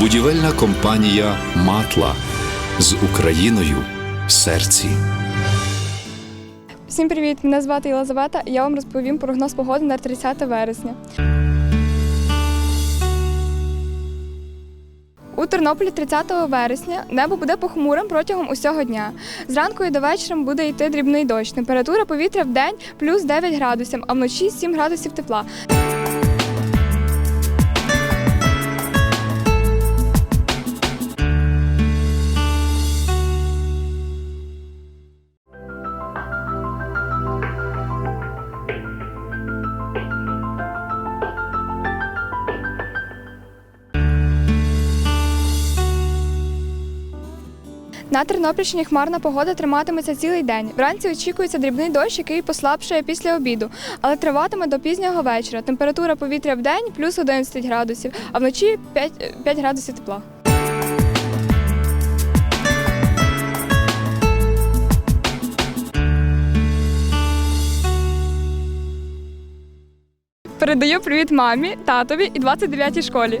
Будівельна компанія Матла з Україною в серці. Всім привіт! Мене звати Єлизавета. Я вам розповім прогноз погоди на 30 вересня. У Тернополі 30 вересня небо буде похмурим протягом усього дня. Зранку і до вечора буде йти дрібний дощ. Температура повітря в день плюс 9 градусів, а вночі 7 градусів тепла. На Тернопільщині хмарна погода триматиметься цілий день. Вранці очікується дрібний дощ, який послабшає після обіду, але триватиме до пізнього вечора. Температура повітря в день плюс 11 градусів, а вночі 5, 5 градусів тепла. Передаю привіт мамі, татові і 29-й школі.